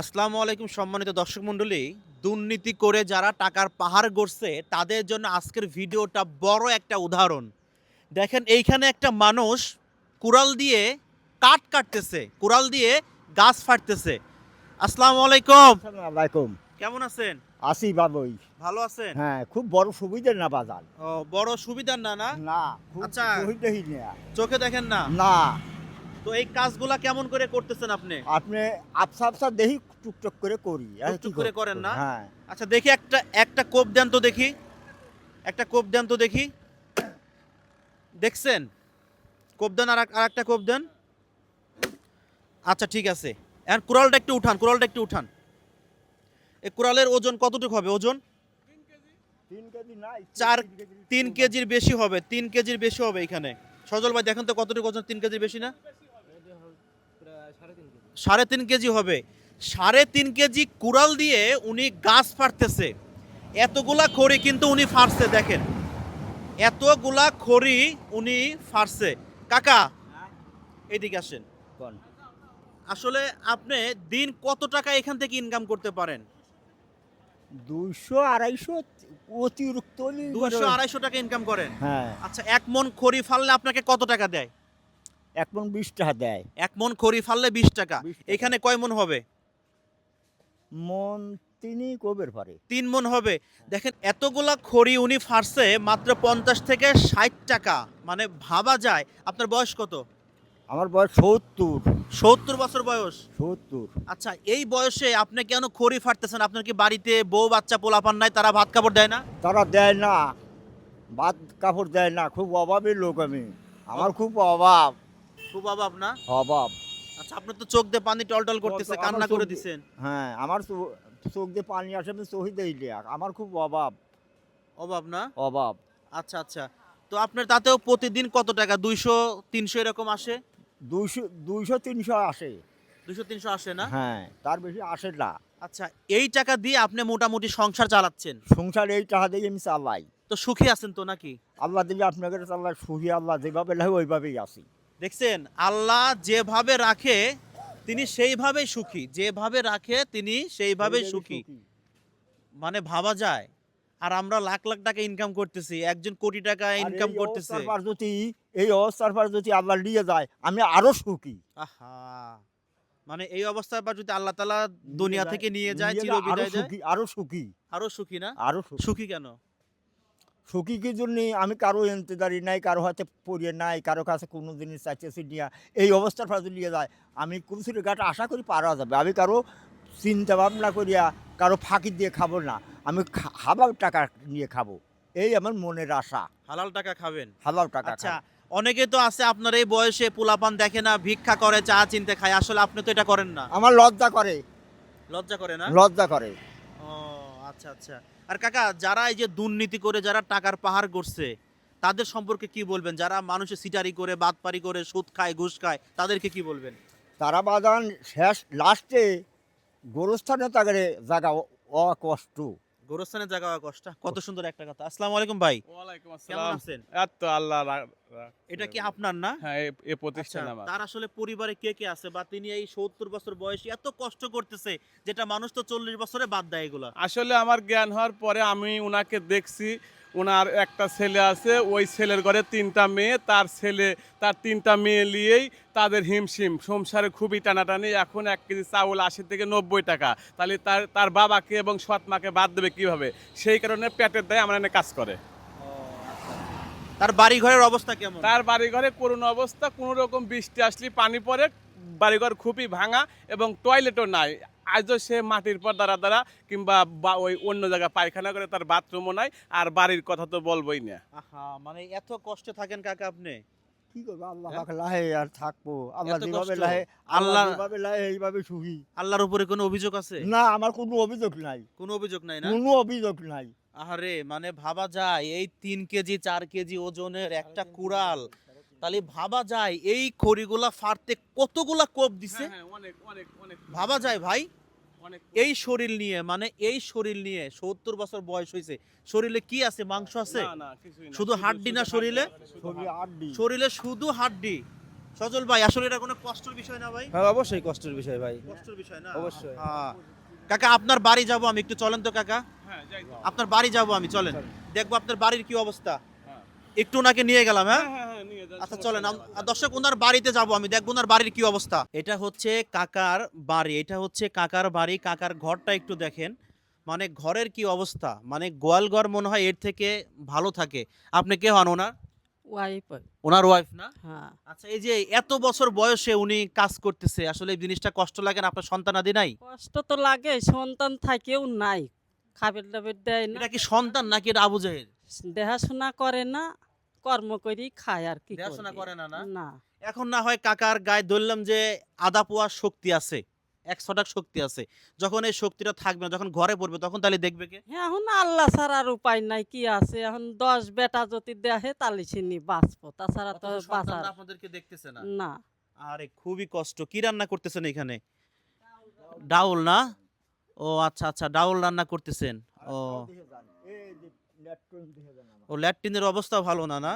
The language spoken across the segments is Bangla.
আসসালামু আলাইকুম সম্মানিত দর্শক মণ্ডলী। দুর্নীতি করে যারা টাকার পাহাড় গড়ছে তাদের জন্য আজকের ভিডিওটা বড় একটা উদাহরণ। দেখেন এইখানে একটা মানুষ কুড়াল দিয়ে কাঠ কাটতেছে কুড়াল দিয়ে গাছ ফাটতেছে। আসসালামু আলাইকুম। আসসালামাইকুম কেমন আছেন? আসি বাবুই ভালো আছেন? হ্যাঁ খুব বড় সুবিধা না বাজার। ও বড় সুবিধার না না? না আচ্ছা। চোখে দেখেন না? না। তো এই কাজগুলা কেমন করে করতেছেন আপনি? আপনি আপসা আপসা দেখি টুকটুক করে করি। টুকটুক করে? করেন না? হ্যাঁ। আচ্ছা দেখি একটা একটা কোপ দেন তো দেখি। একটা কোপ দেন তো দেখি। দেখছেন? কোপ দেন আর এক- একটা কোপ দেন। আচ্ছা ঠিক আছে। এখন কুড়ালটা একটু উঠান কুড়ালটা একটু উঠান। এই কুড়ালের ওজন কতটুকু হবে? ওজন? চার তিন কেজির বেশি হবে তিন কেজির বেশি হবে এখানে। সজল ভাই দেখেন তো কতটুকু ওজন তিন কেজির বেশি না? সাড়ে তিন কেজি হবে। সাড়ে তিন কেজি কুড়াল দিয়ে উনি গাছ ফাটতেছে। এতগুলা খড়ি কিন্তু উনি ফাটছে দেখেন। এতগুলা খড়ি উনি ফাটছে। কাকা এদিকে আসেন। আসলে আপনি দিন কত টাকা এখান থেকে ইনকাম করতে পারেন? দুইশো আড়াইশো অতিরিক্ত দুশো আড়াইশো টাকা ইনকাম করেন। হ্যাঁ। আচ্ছা এক মন খড়ি ফাললে আপনাকে কত টাকা দেয়? এক মন বিশ টাকা দেয়। এক মন খড়ি ফাললে বিশ টাকা। এখানে কয় মন হবে? মন তিনি কবের পারে তিন মন হবে। দেখেন এতগুলা খড়ি উনি ফারছে মাত্র পঞ্চাশ থেকে ষাট টাকা। মানে ভাবা যায়। আপনার বয়স কত? আমার বয়স সত্তর। সত্তর বছর বয়স? সত্তর। আচ্ছা এই বয়সে আপনি কেন খড়ি ফাটতেছেন? আপনার কি বাড়িতে বউ বাচ্চা পোলাপান নাই? তারা ভাত কাপড় দেয় না? তারা দেয় না। ভাত কাপড় দেয় না। খুব অভাবের লোক আমি। আমার খুব অভাব। খুব অভাব না? অভাব। আচ্ছা আপনার তো চোখ দিয়ে পানি টলটল করতেছে কান্না করে দিছেন। হ্যাঁ আমার চোখ দিয়ে পানি আসে আমি চোখে আমার খুব অভাব। অভাব না? অভাব। আচ্ছা আচ্ছা। তো আপনার তাতেও প্রতিদিন কত টাকা? দুইশো তিনশো এরকম আসে? দুইশো দুইশো তিনশো আসে। তিনশো আসে না? হ্যাঁ তার বেশি আসে না। আচ্ছা এই টাকা দিয়ে আপনি মোটামুটি সংসার চালাচ্ছেন? সংসার এই টাকা দিয়ে আমি চালাই। তো সুখী আছেন তো নাকি? আল্লাহ দিলে আপনাকে চাল্লাহ সুখী আল্লাহ যেভাবে লাগে ওইভাবেই আসি দেখছেন আল্লাহ যেভাবে রাখে তিনি সেইভাবেই সুখী। যেভাবে রাখে তিনি সেইভাবেই সুখী। মানে ভাবা যায়। আর আমরা লাখ লাখ টাকা ইনকাম করতেছি একজন কোটি টাকা ইনকাম এই করতেছে। অবস্থার যদি এই অবস্থার পর যদি আল্লাহ নিয়ে যায় আমি আরও সুখী। আহা! মানে এই অবস্থার পর যদি আল্লাহ তালা দুনিয়া থেকে নিয়ে যায় চির আরও দেয় সুখী আরও সুখী। আরও সুখী না? আরও সুখী কেন? সুখী কি জন্য? আমি কারও এন্তেদারি নাই কারও হাতে পড়িয়ে নাই কারও কাছে কোনো জিনিস চাইতেছি নিয়ে এই অবস্থার ফাজে নিয়ে যায়। আমি কুরসির ঘাট আশা করি পারা যাবে। আমি কারও চিন্তা ভাবনা করিয়া কারও ফাঁকি দিয়ে খাব না। আমি হালাল টাকা নিয়ে খাব। এই আমার মনের আশা। হালাল টাকা খাবেন? হালাল টাকা আচ্ছা অনেকে তো আছে আপনার এই বয়সে পোলাপান দেখে না ভিক্ষা করে চা চিনতে খায়। আসলে আপনি তো এটা করেন না। আমার লজ্জা করে। লজ্জা করে না? লজ্জা করে। ও আচ্ছা আচ্ছা। আর কাকা, যারা এই যে দুর্নীতি করে যারা টাকার পাহাড় করছে তাদের সম্পর্কে কি বলবেন? যারা মানুষের সিটারি করে বাদপারি করে, সুদ খায়, ঘুষ খায়, তাদেরকে কি বলবেন? তারা বাদান শেষ, লাস্টে গোরস্থানে তাকে জায়গা অকষ্ট। গোরস্থানের জায়গা কষ্ট। কত সুন্দর একটা কথা। আসসালামু আলাইকুম ভাই। ওয়ালাইকুম কেমন আসসালাম। আছেন? তো আল্লাহ এটা কি আপনার না? হ্যাঁ এ- এ আচ্ছা প্রতিষ্ঠান আমার। তার আসলে পরিবারে কে কে আছে বা তিনি এই সত্তর বছর বয়সে এত কষ্ট করতেছে যেটা মানুষ তো চল্লিশ বছরে বাদ দেয় এগুলা? আসলে আমার জ্ঞান হওয়ার পরে আমি উনাকে দেখছি ওনার একটা ছেলে আছে ওই ছেলের ঘরে তিনটা মেয়ে তার ছেলে তার তিনটা মেয়ে নিয়েই তাদের হিমশিম। সংসারে খুবই টানাটানি এখন এক কেজি চাউল আশি থেকে নব্বই টাকা। তাহলে তার তার বাবাকে এবং সৎ মাকে বাদ দেবে কীভাবে? সেই কারণে পেটের দায় আমার এনে কাজ করে। তার বাড়ি ঘরের অবস্থা কেমন? তার বাড়িঘরে করুণ অবস্থা কোনো রকম বৃষ্টি আসলে পানি পড়ে বাড়িঘর খুবই ভাঙা এবং টয়লেটও নাই। আজও সে মাটির পর দ্বারা দ্বারা কিংবা বা ওই অন্য জায়গায় পায়খানা করে তার বাথরুমও নাই আর বাড়ির কথা তো বলবোই না। আহা মানে এত কষ্টে থাকেন কাকা আপনি? কি করব? আল্লাহ হ্যাঁ? লাহে আর থাকব। আল্লাহ যেভাবে লাহে আল্লাহ- আল্লাহ যেভাবে লাহে এইভাবে সুখী। আল্লাহর উপরে কোনো অভিযোগ আছে? না আমার কোনো অভিযোগ নাই। কোনো অভিযোগ নাই না? কোনো অভিযোগ নাই। আহারে মানে ভাবা যায় এই তিন কেজি চার কেজি ওজনের একটা কুড়াল। তাহলে ভাবা যায় এই খড়িগুলা ফাড়তে কতগুলা কোপ দিছে? হ্যাঁ, অনেক অনেক অনেক। ভাবা যায় ভাই? এই শরীর নিয়ে মানে এই শরীর নিয়ে সত্তর বছর বয়স হয়েছে শরীরে কি আছে মাংস আছে না, না, কিছুই না। শুধু হাড্ডি না শরীরে? শরীরে শুধু হাড্ডি সজল ভাই আসলে এটা কোনো কষ্টের বিষয় না ভাই হ্যাঁ অবশ্যই কষ্টের বিষয় ভাই কষ্টের বিষয় না অবশ্যই। হ্যাঁ। কাকা আপনার বাড়ি যাব আমি একটু চলেন তো কাকা হ্যাঁ যাই আপনার বাড়ি যাব আমি চলেন। দেখব আপনার বাড়ির কি অবস্থা। একটু ওনাকে নিয়ে গেলাম হ্যাঁ? হ্যাঁ, হ্যাঁ, আচ্ছা চলেন। দর্শক ওনার বাড়িতে যাব আমি দেখব ওনার বাড়ির কি অবস্থা। এটা হচ্ছে কাকার বাড়ি এটা হচ্ছে কাকার বাড়ি কাকার ঘরটা একটু দেখেন। মানে ঘরের কি অবস্থা? মানে গোয়াল ঘর মনে হয় এর থেকে ভালো থাকে। আপনি কে হন ওনার? ওয়াইফ। ওনার ওয়াইফ না? হ্যাঁ। আচ্ছা এই যে এত বছর বয়সে উনি কাজ করতেছে আসলে এই জিনিসটা কষ্ট লাগে না? আপনার সন্তান আদি নাই? কষ্ট তো লাগে সন্তান থাকেও নাই। খাবার দাবার দেয় না। এটা কি সন্তান নাকি এটা আবু জাহের দেখাশোনা করে না কর্ম করি খায় আর কি দেখাশোনা করে। না, না? এখন না হয় কাকার গায়ে ধরলাম যে আদা পোয়া শক্তি আছে এক ছটাক শক্তি আছে। যখন এই শক্তিটা থাকবে না যখন ঘরে পড়বে তখন তাহলে দেখবে কে? হ্যাঁ, এখন আল্লাহ ছাড়ার উপায় নাই কি আছে? এখন দশ বেটা যদি দেখে তাহলে চিনি বাঁচবো তাছাড়া তো বাঁচার আপনাদেরকে দেখতেছে না। না। আরে খুবই কষ্ট। কি রান্না করতেছেন এখানে? ডাউল না? ও আচ্ছা আচ্ছা ডাউল রান্না করতেছেন। ও। ও ল্যাট্রিনের অবস্থা ভালো না না?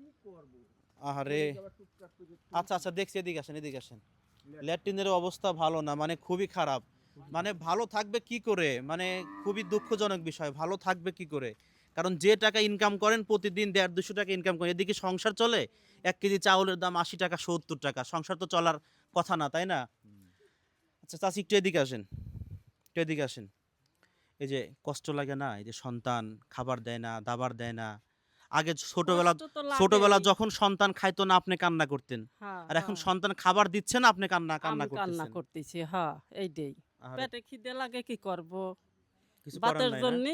একটু আচ্ছা আচ্ছা দেখছি এদিকে আসেন এদিকে আসেন। ল্যাট্রিনের অবস্থা ভালো না মানে খুবই খারাপ। মানে ভালো থাকবে কি করে? মানে খুবই দুঃখজনক বিষয় ভালো থাকবে কি করে? কারণ যে টাকা ইনকাম করেন প্রতিদিন দেড় দুশো টাকা ইনকাম করেন এদিকে সংসার চলে এক কেজি চাউলের দাম আশি টাকা সত্তর টাকা। সংসার তো চলার কথা না তাই না? আচ্ছা চাষি একটু এদিকে আসেন একটু এদিকে আসেন। এই যে কষ্ট লাগে না এই যে সন্তান খাবার দেয় না দাবার দেয় না। আগে ছোটবেলা ছোটবেলা যখন সন্তান খাইতো না আপনি কান্না করতেন। হ্যাঁ, আর এখন হ্যাঁ। সন্তান খাবার দিচ্ছে না আপনি কান্না কান্না আমি কান্না করতেছি হ্যাঁ এইটাই। পেটে খিদে লাগে কি করব? না? জন্য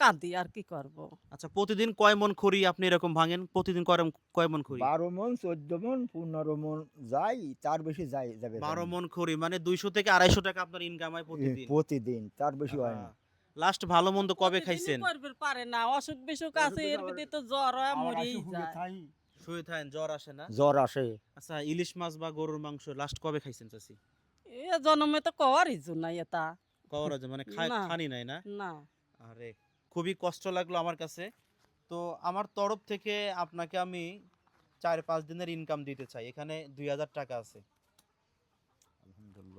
কাঁদি আর কি করব? আচ্ছা প্রতিদিন কয় মন খড়ি আপনি এরকম ভাঙেন? প্রতিদিন কয় কয় মন খড়ি? বারো মন চোদ্দ মন পনেরো মন যাই তার বেশি যাই যাবে বারো মন খড়ি মানে দুইশো থেকে আড়াইশো টাকা আপনার ইনকাম হয় প্রতিদিন। প্রতিদিন তার বেশি হয় না। লাস্ট ভালো মন্দ কবে খাইছেন? পারে না। অসুখ বিসুখ আছে এর ভিতরে তো জ্বর হয় মরেই যায়। শুয়ে থাকেন জ্বর আসে না? জ্বর আসে। আচ্ছা ইলিশ মাছ বা গরুর মাংস লাস্ট কবে খাইছেন চাচি? এ জন্মে তো কওয়ার ইজু নাই এটা। কবর আছে মানে খাই- খানি নাই না? না। আরে খুবই কষ্ট লাগল আমার কাছে। তো আমার তরফ থেকে আপনাকে আমি চার পাঁচ দিনের ইনকাম দিতে চাই। এখানে দুই হাজার টাকা আছে।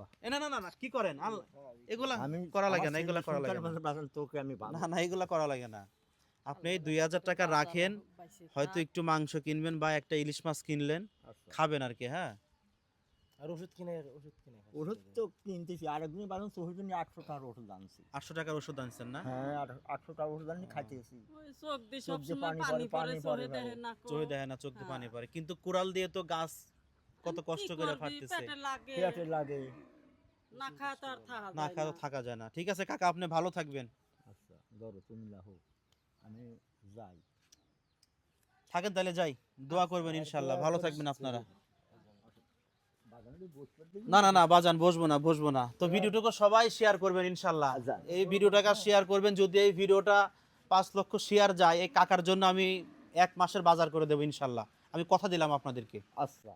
আলহামদুলিল্লাহ এ না না না না কি করেন? এগুলা করা লাগে না এগুলা করা লাগে না। পাশে বাঁচান, তোকে আমি ভালো না না এগুলা করা লাগে না। আপনি এই দুই হাজার টাকা রাখেন হয়তো একটু মাংস কিনবেন বা একটা ইলিশ মাছ কিনলেন আচ্ছা। খাবেন আর কি হ্যাঁ? আর ওষুধ কিনে ওষুধ কিনে ওষুধ তো কিনতেছি আরেকদিন বাজান চোখের জন্য আটশো টাকার ওষুধ আনছি। আটশো টাকার ওষুধ আনছেন না? হ্যাঁ আটশো টাকার ওষুধ আনি খাইতেছি। চোখ দিয়ে পানি পড়ে, চোখে দেখে না চোখে দেখে না চোখ দিয়ে পানি হ্যাঁ। পড়ে। কিন্তু কুড়াল দিয়ে তো গাছ কত কষ্ট করে ফাটতেছে। পেটে লাগে। পেটে লাগে। না খায় তো আর থাকা না খাওয়া তো থাকা যায় না। ঠিক আছে কাকা আপনি ভালো থাকবেন। আচ্ছা ধরো তুমি লাহো। আমি যাই। থাকেন তাহলে যাই। দোয়া করবেন ইনশাল্লাহ। ভালো থাকবেন আপনারা? না না না বাজান বসবো না বসবো না। তো ভিডিওটাকে সবাই শেয়ার করবেন ইনশাল্লাহ। আচ্ছা। এই ভিডিওটাকে শেয়ার করবেন যদি এই ভিডিওটা পাঁচ লক্ষ শেয়ার যায় এই কাকার জন্য আমি এক মাসের বাজার করে দেবো ইনশাল্লাহ। আমি কথা দিলাম আপনাদেরকে। আচ্ছা।